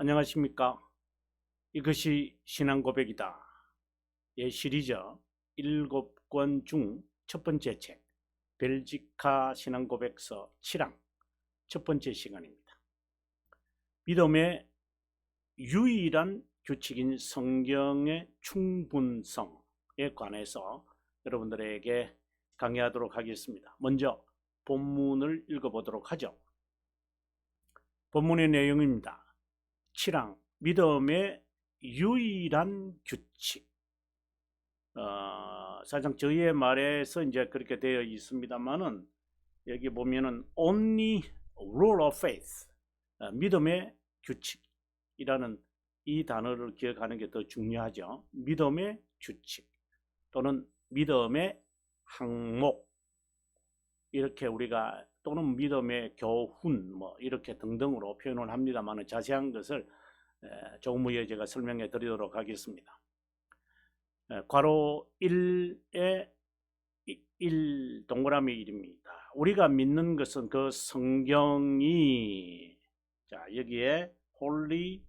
안녕하십니까. 이것이 신앙 고백이다. 예 시리즈 일곱 권중 첫 번째 책 벨지카 신앙 고백서 7항 첫 번째 시간입니다. 믿음의 유일한 규칙인 성경의 충분성에 관해서 여러분들에게 강의하도록 하겠습니다. 먼저 본문을 읽어보도록 하죠. 본문의 내용입니다. 7항 믿음의 유일한 규칙. 어, 사실상 저희의 말에서 이제 그렇게 되어 있습니다만은 여기 보면은 only rule of faith 어, 믿음의 규칙이라는 이 단어를 기억하는 게 더 중요하죠. 믿음의 규칙 또는 믿음의 항목 이렇게 우리가 또는 믿음의 교훈 뭐 이렇게 등등으로 표현을 합니다만 자세한 것을 조금 후에 제가 설명해 드리도록 하겠습니다. 괄호 1의 1 동그라미 1입니다. 우리가 믿는 것은 그 성경이 자 여기에 홀리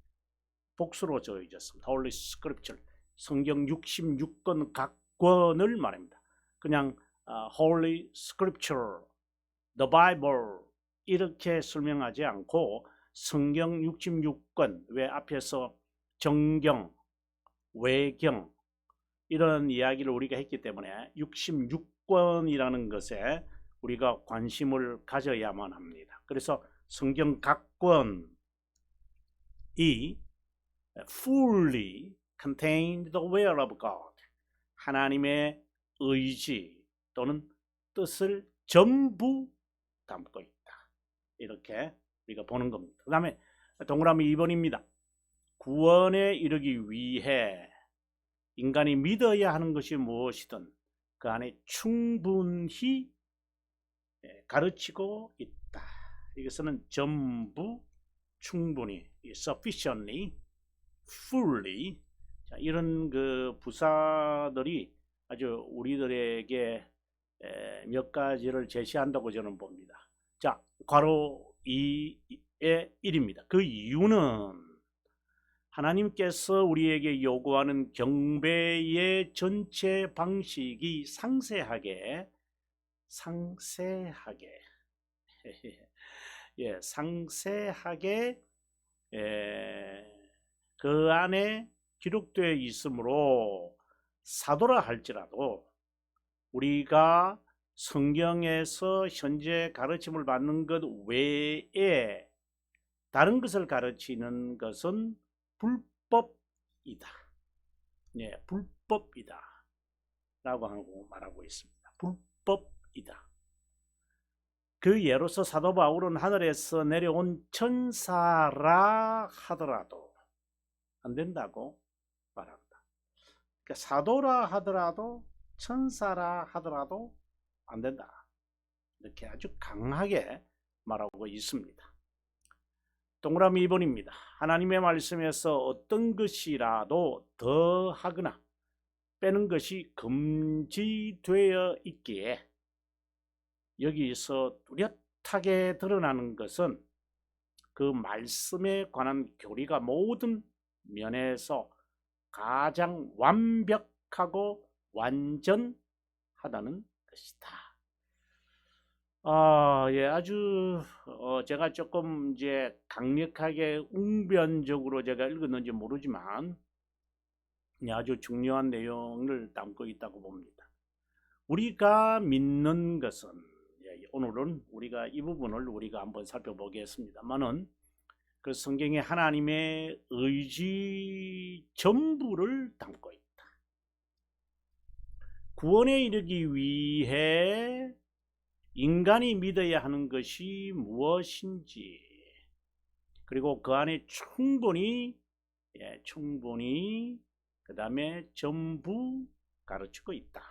복수로 저어졌습니다. 홀리 스크립처 성경 66권 각 권을 말합니다. 그냥 uh, Holy Scripture, The Bible 이렇게 설명하지 않고 성경 66권 왜 앞에서 정경, 외경 이런 이야기를 우리가 했기 때문에 66권이라는 것에 우리가 관심을 가져야만 합니다. 그래서 성경 각 권이 fully contained the will of God 하나님의 의지 또는 뜻을 전부 담고 있다. 이렇게 우리가 보는 겁니다. 그 다음에 동그라미 2번입니다. 구원에 이르기 위해 인간이 믿어야 하는 것이 무엇이든 그 안에 충분히 예, 가르치고 있다. 이것은 전부 충분히, sufficiently, fully 자, 이런 그 부사들이 아주 우리들에게 몇 가지를 제시한다고 저는 봅니다. 자, 괄호 2의 1입니다. 그 이유는 하나님께서 우리에게 요구하는 경배의 전체 방식이 상세하게 상세하게 예, 상세하게 에, 그 안에 기록되어 있으므로 사도라 할지라도 우리가 성경에서 현재 가르침을 받는 것 외에 다른 것을 가르치는 것은 불법이다. 네, 불법이다. 라고 하고 말하고 있습니다. 불법이다. 그 예로서 사도 바울은 하늘에서 내려온 천사라 하더라도 안 된다고 말합니다. 그러니까 사도라 하더라도 천사라 하더라도 안 된다. 이렇게 아주 강하게 말하고 있습니다. 동그라미 2번입니다. 하나님의 말씀에서 어떤 것이라도 더 하거나 빼는 것이 금지되어 있기에 여기서 뚜렷하게 드러나는 것은 그 말씀에 관한 교리가 모든 면에서 가장 완벽하고 완전하다는 것이다. 아, 예, 아주 어, 제가 조금 이제 강력하게 웅변적으로 제가 읽었는지 모르지만 예, 아주 중요한 내용을 담고 있다고 봅니다. 우리가 믿는 것은 예, 오늘은 우리가 이 부분을 우리가 한번 살펴보겠습니다만은 그 성경에 하나님의 의지 전부를 담고 있다. 구원에 이르기 위해 인간이 믿어야 하는 것이 무엇인지 그리고 그 안에 충분히 예, 충분히 그 다음에 전부 가르치고 있다.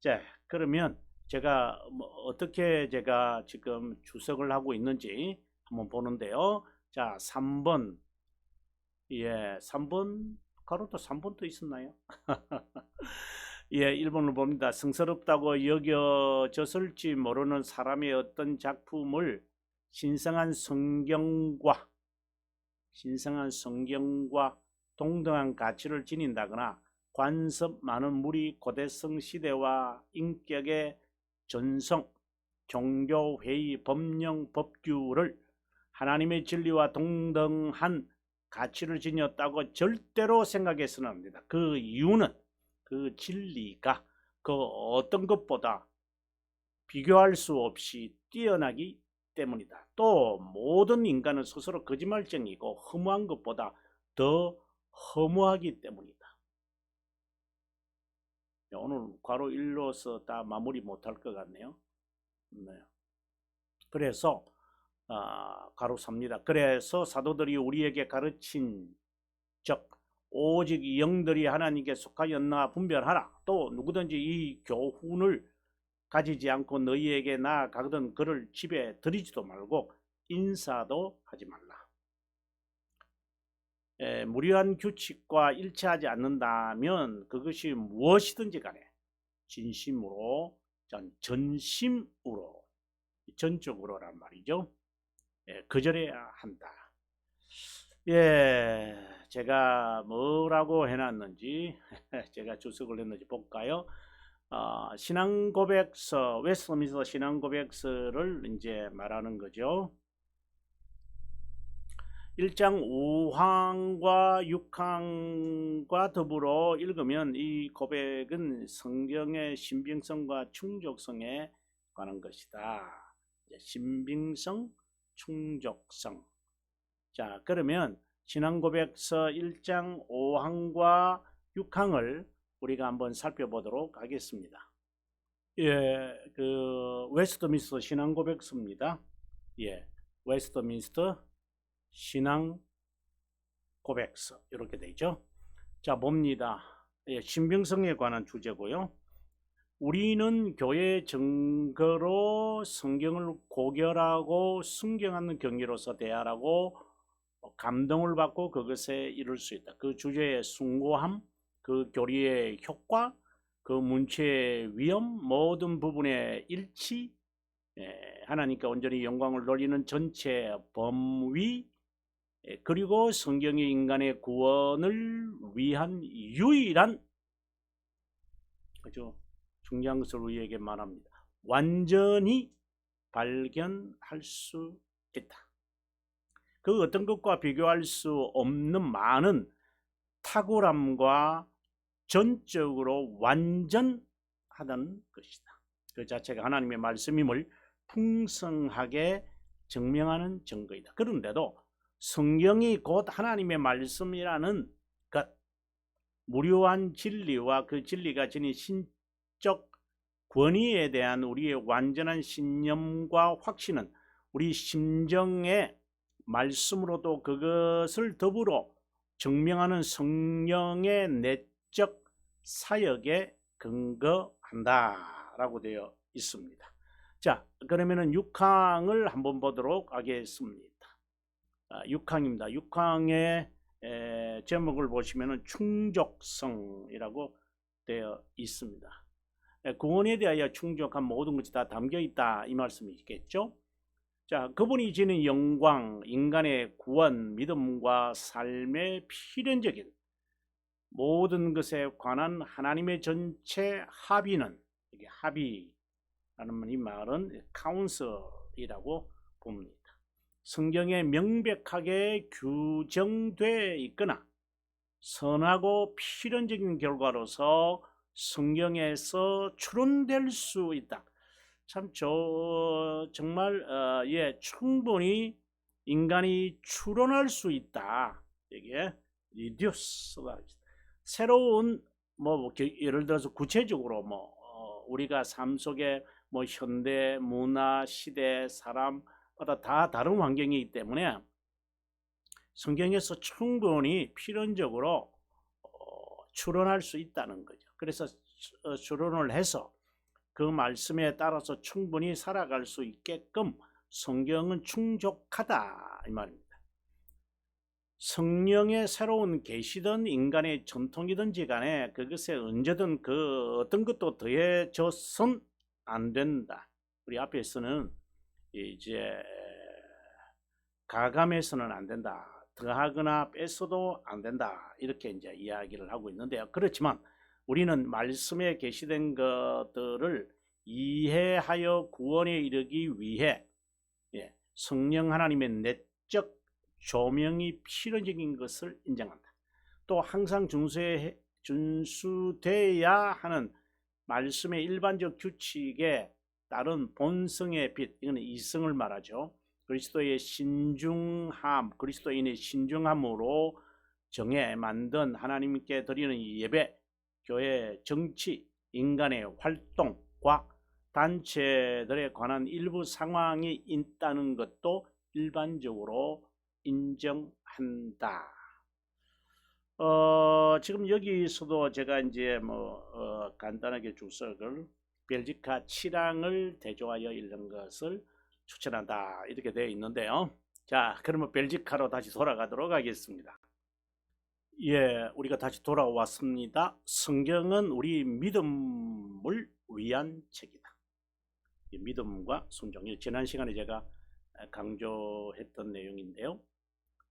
자 그러면 제가 뭐 어떻게 제가 지금 주석을 하고 있는지 한번 보는데요. 자 3번 예 3번 가로도 3번도 있었나요? 예, 1번을 봅니다. 성스럽다고 여겨졌을지 모르는 사람의 어떤 작품을 신성한 성경과 신성한 성경과 동등한 가치를 지닌다거나 관습 많은 무리 고대성 시대와 인격의 전성, 종교 회의, 법령, 법규를 하나님의 진리와 동등한 가치를 지녔다고 절대로 생각해서는 안 됩니다. 그 이유는 그 진리가 그 어떤 것보다 비교할 수 없이 뛰어나기 때문이다. 또 모든 인간은 스스로 거짓말쟁이고 허무한 것보다 더 허무하기 때문이다. 네, 오늘 괄호 1로서 다 마무리 못할 것 같네요. 네. 그래서 아, 가로 삽니다. 그래서 사도들이 우리에게 가르친 즉 오직 영들이 하나님께 속하였나 분별하라. 또 누구든지 이 교훈을 가지지 않고 너희에게 나아가거든 그를 집에 들이지도 말고 인사도 하지 말라. 에, 무료한 규칙과 일치하지 않는다면 그것이 무엇이든지 간에 진심으로 전 전심으로 전적으로란 말이죠. 예, 거절해야 한다. 예, 제가 뭐라고 해놨는지 제가 주석을 했는지 볼까요? 어, 신앙 고백서 웨스트민스터 신앙 고백서를 이제 말하는 거죠. 1장 5항과 6항과 더불어 읽으면 이 고백은 성경의 신빙성과 충족성에 관한 것이다. 신빙성, 충족성. 자, 그러면 신앙고백서 1장 5항과 6항을 우리가 한번 살펴보도록 하겠습니다. 예, 그 웨스트민스터 신앙고백서입니다. 예, 웨스트민스터 신앙 고백서 이렇게 되죠. 자 봅니다. 예, 신빙성에 관한 주제고요. 우리는 교회 증거로 성경을 고결하고 순경하는 경기로서 대하라고 감동을 받고 그것에 이룰 수 있다. 그 주제의 숭고함, 그 교리의 효과, 그 문체의 위험, 모든 부분의 일치, 예, 하나님께 온전히 영광을 돌리는 전체 범위, 예, 그리고 성경이 인간의 구원을 위한 유일한 그죠 중요한 것을 우리에게 말합니다. 완전히 발견할 수 있다. 그 어떤 것과 비교할 수 없는 많은 탁월함과 전적으로 완전하다는 것이다. 그 자체가 하나님의 말씀임을 풍성하게 증명하는 증거이다. 그런데도 성경이 곧 하나님의 말씀이라는 것, 무료한 진리와 그 진리가 지닌 신적 권위에 대한 우리의 완전한 신념과 확신은 우리 심정의 말씀으로도 그것을 더불어 증명하는 성령의 내적 사역에 근거한다 라고 되어 있습니다. 자, 그러면은 6항을 한번 보도록 하겠습니다. 6항입니다. 아, 6항의 제목을 보시면 충족성이라고 되어 있습니다. 구원에 대하여 충족한 모든 것이 다 담겨 있다 이 말씀이겠죠. 자, 그분이 지닌 영광, 인간의 구원, 믿음과 삶의 필연적인 모든 것에 관한 하나님의 전체 합의는 이게 합의라는 이 말은 카운슬이라고 봅니다. 성경에 명백하게 규정되어 있거나 선하고 필연적인 결과로서 성경에서 추론될 수 있다. 참 저 정말 어, 예 충분히 인간이 추론할 수 있다. 이게 리듀스가 새로운 뭐 예를 들어서 구체적으로 뭐 어, 우리가 삶 속에 뭐 현대 문화 시대 사람 마다 다 다른 환경이기 때문에 성경에서 충분히 필연적으로 어, 추론할 수 있다는 거죠. 그래서 어, 추론을 해서 그 말씀에 따라서 충분히 살아갈 수 있게끔 성경은 충족하다 이 말입니다. 성령의 새로운 계시든 인간의 전통이든지 간에 그것에 언제든 그 어떤 것도 더해져선 안 된다. 우리 앞에서는 이제 가감해서는 안 된다. 더하거나 뺐어도 안 된다. 이렇게 이제 이야기를 하고 있는데요. 그렇지만 우리는 말씀에 계시된 것들을 이해하여 구원에 이르기 위해 예, 성령 하나님의 내적 조명이 필요적인 것을 인정한다. 또 항상 준수해, 준수돼야 하는 말씀의 일반적 규칙에 따른 본성의 빛, 이거는 이성을 말하죠. 그리스도의 신중함, 그리스도인의 신중함으로 정해 만든 하나님께 드리는 예배, 교회 정치, 인간의 활동과 단체들에 관한 일부 상황이 있다는 것도 일반적으로 인정한다. 어, 지금 여기서도 제가 이제 뭐 어, 간단하게 주석을 벨지카 7항을 대조하여 읽는 것을 추천한다 이렇게 되어 있는데요. 자, 그러면 벨지카로 다시 돌아가도록 하겠습니다. 예, 우리가 다시 돌아왔습니다. 성경은 우리 믿음을 위한 책이다. 믿음과 순종. 지난 시간에 제가 강조했던 내용인데요.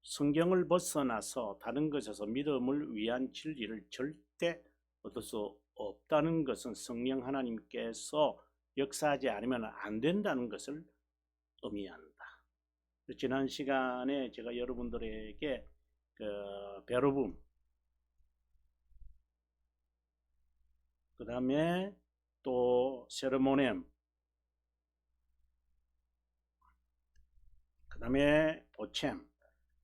성경을 벗어나서 다른 것에서 믿음을 위한 진리를 절대 얻을 수 없다는 것은 성령 하나님께서 역사하지 않으면 안 된다는 것을 의미한다. 지난 시간에 제가 여러분들에게 그 베르붐 그 다음에 또 세르모넴 그 다음에 보챔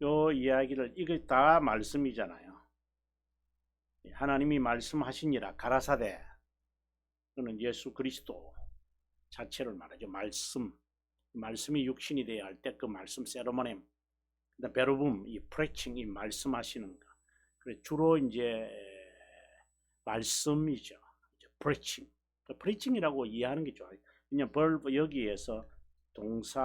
요 이야기를 이게 다 말씀이잖아요. 하나님이 말씀하시니라 가라사대. 그는 예수 그리스도 자체를 말하죠. 말씀. 말씀이 육신이 되어야 할 때 그 말씀 세로모넴 그다음 베르붐 이 프레칭 이 말씀하시는 거 그래 주로 이제 말씀이죠. 프레칭 프레칭이라고 이해하는 게 좋아요. 그냥 벌브 여기에서 동사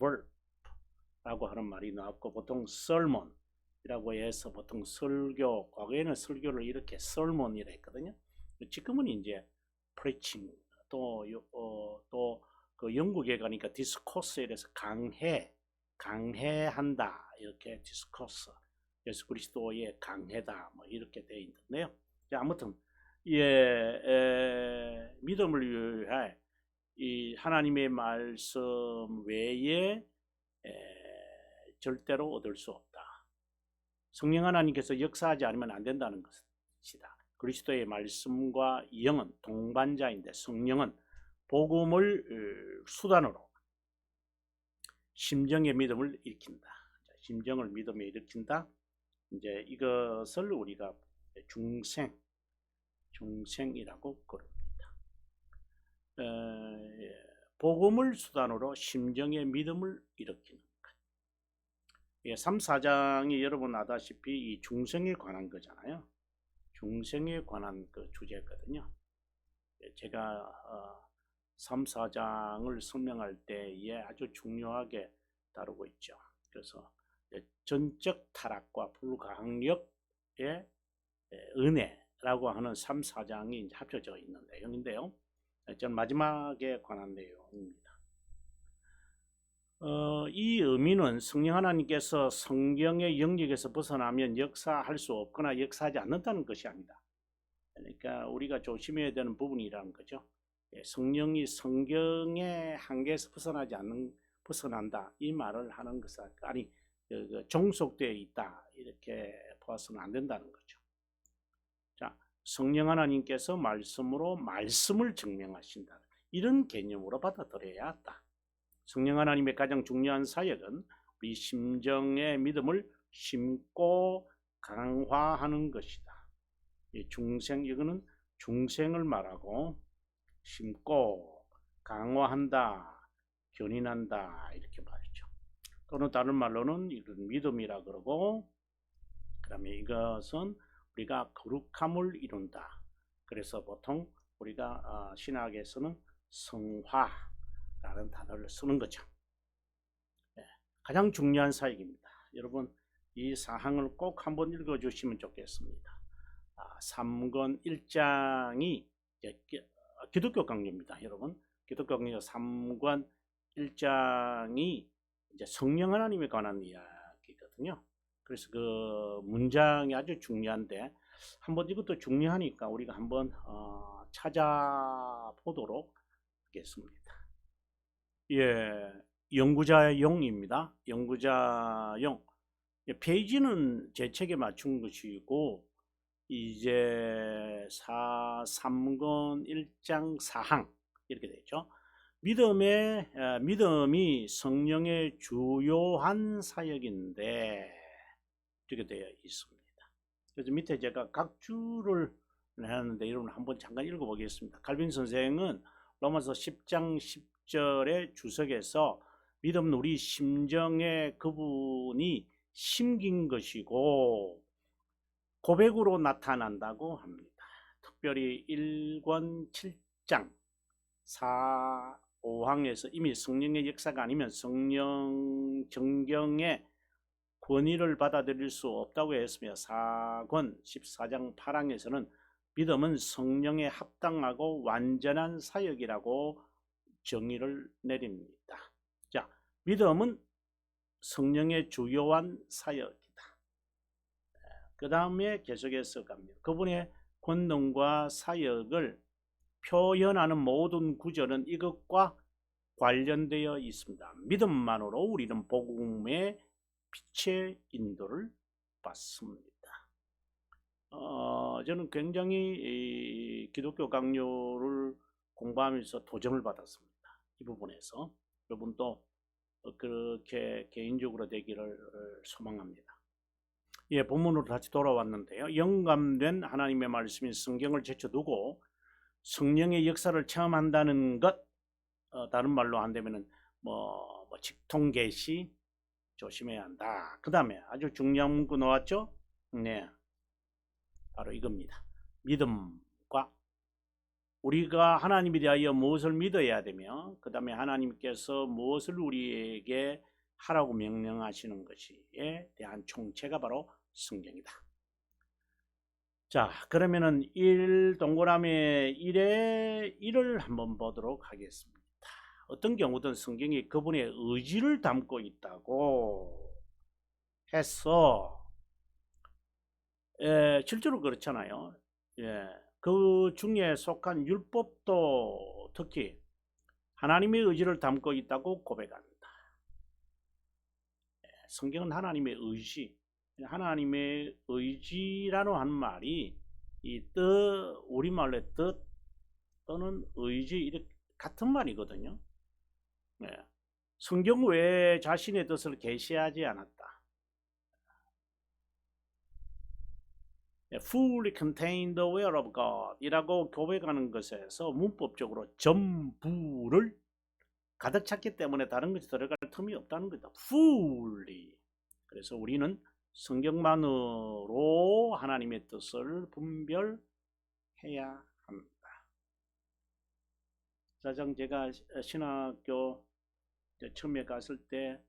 verb라고 하는 말이 나왔고 보통 sermon이라고 해서 보통 설교 과거에는 설교를 이렇게 sermon이라 했거든요. 지금은 이제 preaching 또또그 영국에 가니까 디스코스에 대해서 강해 강해한다 이렇게 디스코스 예수 그리스도의 강해다 뭐 이렇게 되어 있는데요. 자, 아무튼 예 에, 믿음을 위해 이 하나님의 말씀 외에 에, 절대로 얻을 수 없다. 성령 하나님께서 역사하지 않으면 안 된다는 것이다. 그리스도의 말씀과 영은 동반자인데 성령은 복음을 수단으로 심정의 믿음을 일으킨다. 심정을 믿음에 일으킨다. 이제 이것을 우리가 중생, 중생이라고 그럽니다. 에, 복음을 수단으로 심정의 믿음을 일으키는 것. 예, 3, 4장이 여러분 아다시피 이 중생에 관한 거잖아요. 중생에 관한 그 주제거든요. 예, 제가 어, 3, 4장을 설명할 때에 아주 중요하게 다루고 있죠. 그래서 전적 타락과 불강력의 은혜라고 하는 3, 4장이 합쳐져 있는 내용인데요. 전 마지막에 관한 내용입니다. 어, 이 의미는 성령 하나님께서 성경의 영역에서 벗어나면 역사할 수 없거나 역사하지 않는다는 것이 아니다. 그러니까 우리가 조심해야 되는 부분이라는 거죠. 예, 성령이 성경의 한계에서 벗어나지 않는 벗어난다 이 말을 하는 것은 아니 그, 그 종속되어 있다 이렇게 보아서는 안 된다는 거죠. 자 성령 하나님께서 말씀으로 말씀을 증명하신다 이런 개념으로 받아들여야 한다. 성령 하나님의 가장 중요한 사역은 우리 심정의 믿음을 심고 강화하는 것이다. 중생 이거는 중생을 말하고 심고 강화한다, 견인한다 이렇게 말이죠. 또는 다른 말로는 이런 믿음이라 그러고 그다음에 이것은 우리가 거룩함을 이룬다. 그래서 보통 우리가 어, 신학에서는 성화라는 단어를 쓰는 거죠. 네, 가장 중요한 사역입니다. 여러분 이 사항을 꼭 한번 읽어주시면 좋겠습니다. 아, 3권 1장이 기독교 강요입니다, 여러분. 기독교 강요 3권 1장이 이제 성령 하나님에 관한 이야기거든요. 그래서 그 문장이 아주 중요한데 한번 이것도 중요하니까 우리가 한번 어, 찾아보도록 하겠습니다. 예, 연구자용입니다. 연구자용. 예, 페이지는 제 책에 맞춘 것이고 이제 4, 3권 1장 4항 이렇게 되죠. 믿음의 어, 믿음이 성령의 주요한 사역인데 이렇게 되어 있습니다. 그래서 밑에 제가 각 주를 해놨는데 여러분 한번 잠깐 읽어보겠습니다. 칼빈 선생은 로마서 10장 10절의 주석에서 믿음은 우리 심정에 그분이 심긴 것이고 고백으로 나타난다고 합니다. 특별히 1권 7장 4, 5항에서 이미 성령의 역사가 아니면 성령 정경의 권위를 받아들일 수 없다고 했으며 4권 14장 8항에서는 믿음은 성령에 합당하고 완전한 사역이라고 정의를 내립니다. 자, 믿음은 성령의 주요한 사역이다. 그 다음에 계속해서 갑니다. 그분의 권능과 사역을 표현하는 모든 구절은 이것과 관련되어 있습니다. 믿음만으로 우리는 복음의 빛의 인도를 받습니다. 어, 저는 굉장히 이 기독교 강요를 공부하면서 도전을 받았습니다. 이 부분에서 여러분도 그렇게 개인적으로 되기를 소망합니다. 예, 본문으로 다시 돌아왔는데요. 영감된 하나님의 말씀인 성경을 제쳐두고 성령의 역사를 체험한다는 것, 어, 다른 말로 한다면은 뭐, 뭐 직통 계시 조심해야 한다. 그 다음에 아주 중요한 문구 나왔죠? 네, 바로 이겁니다. 믿음과 우리가 하나님에 대하여 무엇을 믿어야 되며, 그 다음에 하나님께서 무엇을 우리에게 하라고 명령하시는 것에 대한 총체가 바로 성경이다. 자, 그러면은 1 동그라미 1의 1을 한번 보도록 하겠습니다. 어떤 경우든 성경이 그분의 의지를 담고 있다고 해서 예, 실제로 그렇잖아요. 예, 그 중에 속한 율법도 특히 하나님의 의지를 담고 있다고 고백한다. 예, 성경은 하나님의 의지, 하나님의 의지라는 한 말이 이 뜻, 우리말의 뜻 또는 의지 이렇게 같은 말이거든요. 네. 성경 외에 자신의 뜻을 계시하지 않았다. 네, fully contain the will of God 이라고 고백하는 것에서 문법적으로 전부를 가득 찼기 때문에 다른 것이 들어갈 틈이 없다는 거다. fully. 그래서 우리는 성경만으로 하나님의 뜻을 분별해야 합니다. 사장 제가 신학교 처음에 갔을 때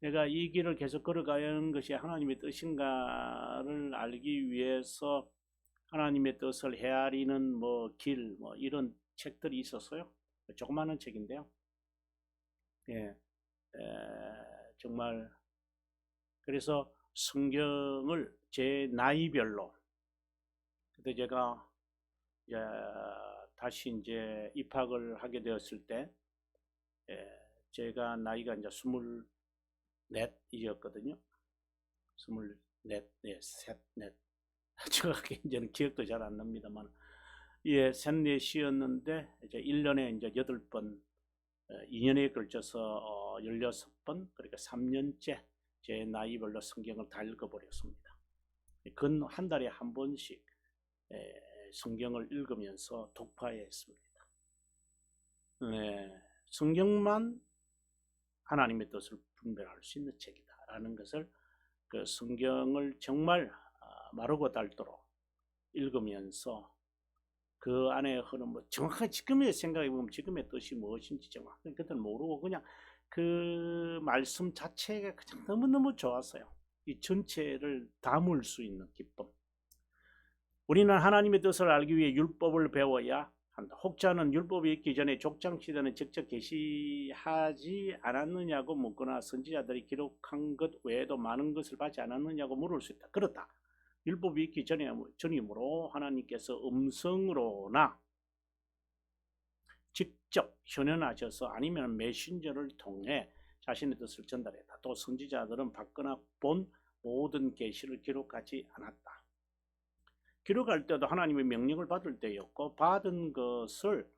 내가 이 길을 계속 걸어가는 것이 하나님의 뜻인가를 알기 위해서 하나님의 뜻을 헤아리는 뭐 길 뭐 이런 책들이 있었어요. 조그마한 책인데요. 예, 에, 정말 그래서 성경을 제 나이별로 그때 제가 이제 다시 이제 입학을 하게 되었을 때 예, 제가 나이가 이제 스물 넷이었거든요. 스물 넷, 네, 셋, 넷. 정확히 이제는 기억도 잘 안 납니다만, 예, 셋, 넷이었는데 이제 1년에 이제 여덟 번, 2년에 걸쳐서 어, 16번, 그러니까 3년째 제 나이별로 성경을 다 읽어버렸습니다. 근 한 달에 한 번씩 성경을 읽으면서 독파했습니다. 네, 성경만 하나님의 뜻을 분별할 수 있는 책이다라는 것을 그 성경을 정말 아, 마르고 닳도록 읽으면서 그 안에 흐름 뭐 정확하게 지금의 생각해 보면 지금의 뜻이 무엇인지 정확하게 그때는 모르고 그냥 그 말씀 자체가 그냥 너무너무 좋았어요. 이 전체를 담을 수 있는 기쁨. 우리는 하나님의 뜻을 알기 위해 율법을 배워야 한다. 혹자는 율법이 있기 전에 족장 시대는 직접 계시하지 않았느냐고 묻거나 선지자들이 기록한 것 외에도 많은 것을 받지 않았느냐고 물을 수 있다. 그렇다. 율법이 있기 전에 전이므로 하나님께서 음성으로나 직접 현현하셔서 아니면 메신저를 통해 자신의 뜻을 전달했다. 또 선지자들은 받거나 본 모든 계시를 기록하지 않았다. 기록할 때도 하나님의 명령을 받을 때였고 받은 것을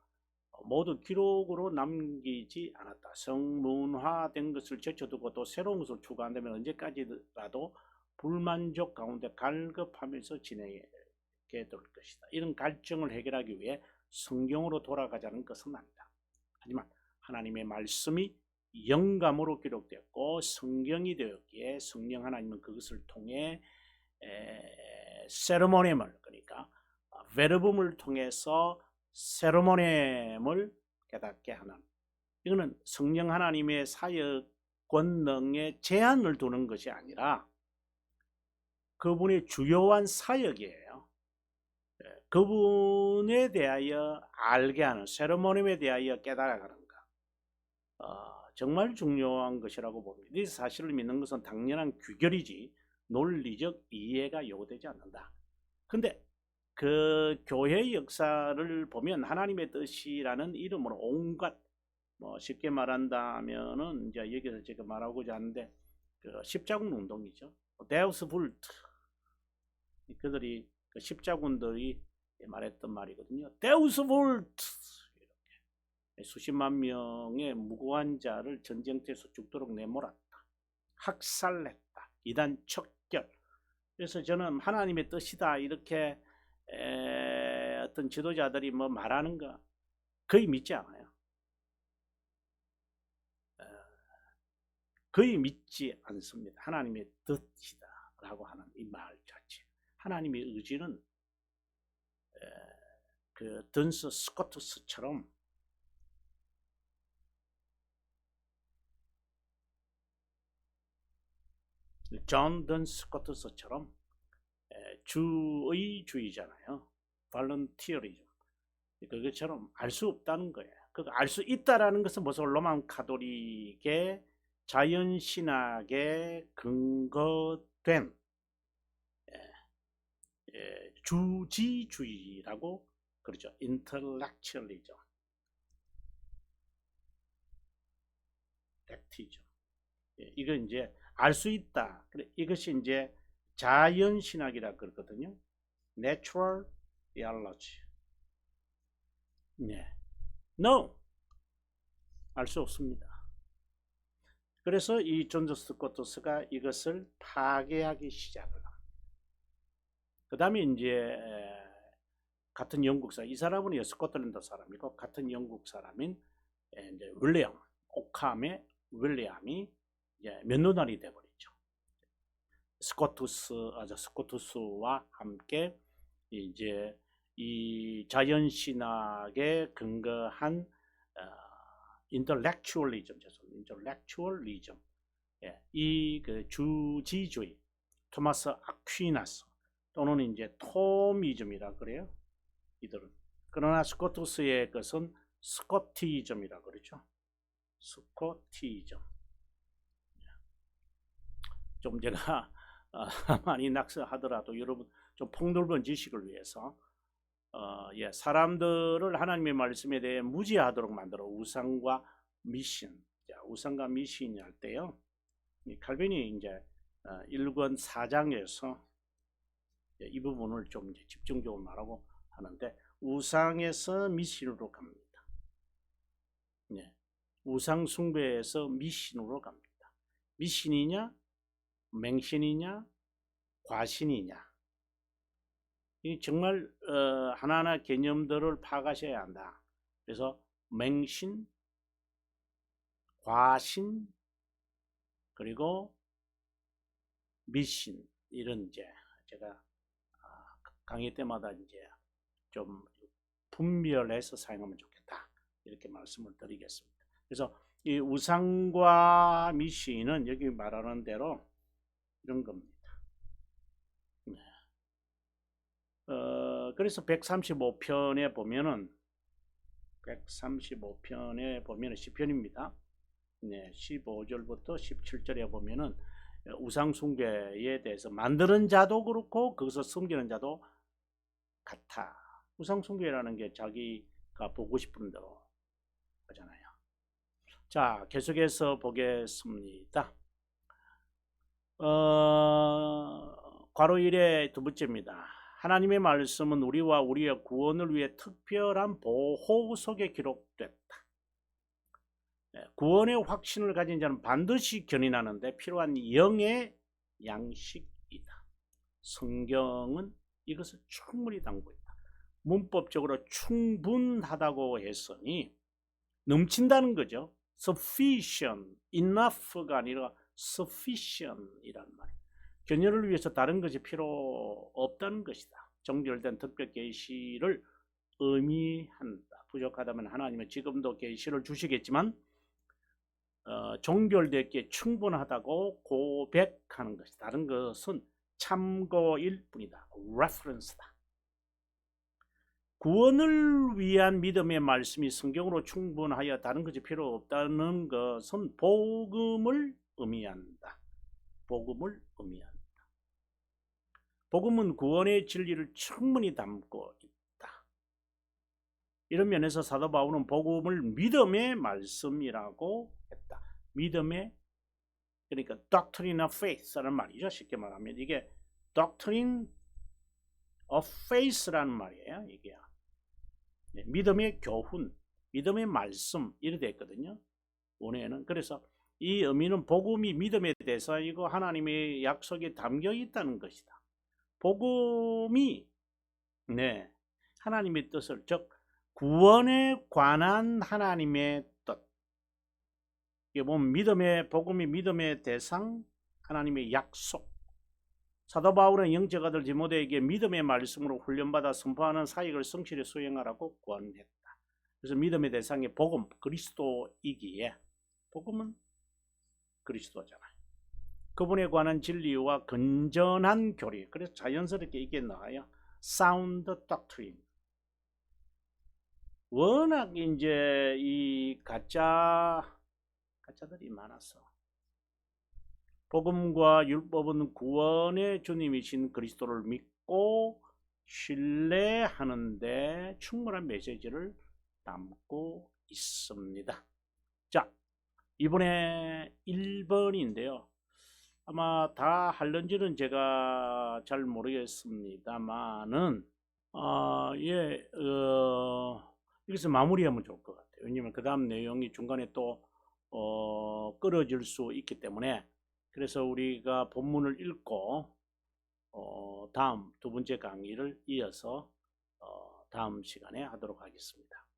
모두 기록으로 남기지 않았다. 성문화된 것을 제쳐두고 또 새로운 것을 추가한다면 언제까지라도 불만족 가운데 갈급하면서 지내게 될 것이다. 이런 갈증을 해결하기 위해 성경으로 돌아가자는 것은 아니다. 하지만 하나님의 말씀이 영감으로 기록되었고 성경이 되었기에 성령 하나님은 그것을 통해 세르모니을 그러니까 베르붐을 통해서 세르모니을 깨닫게 하는 이거는 성령 하나님의 사역 권능에 제한을 두는 것이 아니라 그분의 주요한 사역이에요. 예, 그분에 대하여 알게 하는 세르모니에 대하여 깨달아 가는 것. 어, 정말 중요한 것이라고 봅니다. 이 사실을 믿는 것은 당연한 규결이지 논리적 이해가 요구되지 않는다. 근데 그 교회 역사를 보면 하나님의 뜻이라는 이름으로 온갖 뭐 쉽게 말한다면은 이제 여기서 제가 말하고자 하는데 그 십자군 운동이죠. 데우스 불트 그들이 그 십자군들이 말했던 말이거든요. 데우스 볼트 이렇게 수십만 명의 무고한 자를 전쟁터에서 죽도록 내몰았다. 학살했다. 이단 척결. 그래서 저는 하나님의 뜻이다 이렇게 에, 어떤 지도자들이 뭐 말하는 거 거의 믿지 않아요. 어, 거의 믿지 않습니다. 하나님의 뜻이다라고 하는 이 말 자체. 하나님의 의지는 그 던스 스코트스처럼 존 던스 스코트스처럼 주의 주의잖아요. 발런티어리즘. 그것처럼 알 수 없다는 거예요. 그 알 수 있다라는 것은 무슨 로만 카톨릭의 자연 신학에 근거된 예, 주지주의라고 그러죠. 인텔렉츄얼리즘. 팩티죠. 예, 이거 이제 알 수 있다. 이것이 이제 자연 신학이라 그러거든요. Natural Theology. 네. No. 알 수 없습니다. 그래서 이 존저 스코트스가 이것을 파괴하기 시작을 그 다음에 이제 같은 영국 사람, 이 사람은 스코틀랜드 사람이고 같은 영국 사람인 이제 윌리엄, 오캄의 윌리엄이 이제 면도날이 돼버리죠. 스코투스, 아저 스코투스와 함께 이제 이 자연 신학에 근거한 어, 인터렉츄얼리즘, 죄송합니다. 인터렉츄얼리즘, 예, 이그 주지주의, 토마스 아퀴나스 또는 이제 토미즘이라 그래요. 이들은. 그러나 스코투스의 것은 스코티즘이라 그러죠. 스코티즘. 좀 제가 많이 낙서하더라도 여러분 좀 폭넓은 지식을 위해서 어, 예, 사람들을 하나님의 말씀에 대해 무지하도록 만들어 우상과 미신, 자, 우상과 미신이 할 때요. 이 칼빈이 이제 어, 1권 4장에서 예, 이 부분을 좀 집중적으로 말하고 하는데 우상에서 미신으로 갑니다. 네. 우상 숭배에서 미신으로 갑니다. 미신이냐, 맹신이냐, 과신이냐. 이 정말 어, 하나하나 개념들을 파가셔야 한다. 그래서 맹신, 과신, 그리고 미신 이런 이제 제가 강의 때마다 이제 좀 분별해서 사용하면 좋겠다. 이렇게 말씀을 드리겠습니다. 그래서 이 우상과 미신은 여기 말하는 대로 이런 겁니다. 네. 어, 그래서 135편에 보면은 135편에 보면은 시편입니다. 네, 15절부터 17절에 보면은 우상 숭배에 대해서 만드는 자도 그렇고 거기서 숨기는 자도 같아. 우상 숭배라는 게 자기가 보고 싶은 대로 하잖아요. 자, 계속해서 보겠습니다. 어, 괄호 1의 두 번째입니다. 하나님의 말씀은 우리와 우리의 구원을 위해 특별한 보호 속에 기록됐다. 네, 구원의 확신을 가진 자는 반드시 견인하는데 필요한 영의 양식이다. 성경은 이것을 충분히 담고 있다. 문법적으로 충분하다고 했으니 넘친다는 거죠. sufficient, enough가 아니라 sufficient이란 말이에요. 견연을 위해서 다른 것이 필요 없다는 것이다. 정결된 특별 계시를 의미한다. 부족하다면 하나님은 지금도 계시를 주시겠지만 어, 종결되기에 충분하다고 고백하는 것이 다른 것은 참고일 뿐이다. reference다. 구원을 위한 믿음의 말씀이 성경으로 충분하여 다른 것이 필요 없다는 것은 복음을 의미한다. 복음을 의미한다. 복음은 구원의 진리를 충분히 담고 있다. 이런 면에서 사도 바울은 복음을 믿음의 말씀이라고 했다. 믿음의 그러니까 doctrine of faith라는 말이죠. 쉽게 말하면 이게 doctrine of faith라는 말이에요. 이게 네, 믿음의 교훈, 믿음의 말씀 이렇게 되어 있거든요. 원에는 그래서 이 의미는 복음이 믿음의 대사이고 하나님의 약속에 담겨 있다는 것이다. 복음이 네 하나님의 뜻을 즉 구원에 관한 하나님의 뜻. 이게 보면 믿음의 복음이 믿음의 대상, 하나님의 약속. 사도 바울은 영적 아들 디모데에게 믿음의 말씀으로 훈련받아 선포하는 사역을 성실히 수행하라고 권했다. 그래서 믿음의 대상이 복음 그리스도이기에 복음은 그리스도잖아요. 그분에 관한 진리와 건전한 교리. 그래서 자연스럽게 이게 나와요. sound doctrine. 워낙 이제 이 가짜 가짜들이 많아서 복음과 율법은 구원의 주님이신 그리스도를 믿고 신뢰하는데 충분한 메시지를 담고 있습니다. 자, 이번에 1번인데요. 아마 다 할런지는 제가 잘 모르겠습니다만은 아, 예, 어, 여기서 마무리하면 좋을 것 같아요. 왜냐면 그 다음 내용이 중간에 또 어, 끌어질 수 있기 때문에 그래서 우리가 본문을 읽고 어, 다음 두 번째 강의를 이어서 어, 다음 시간에 하도록 하겠습니다.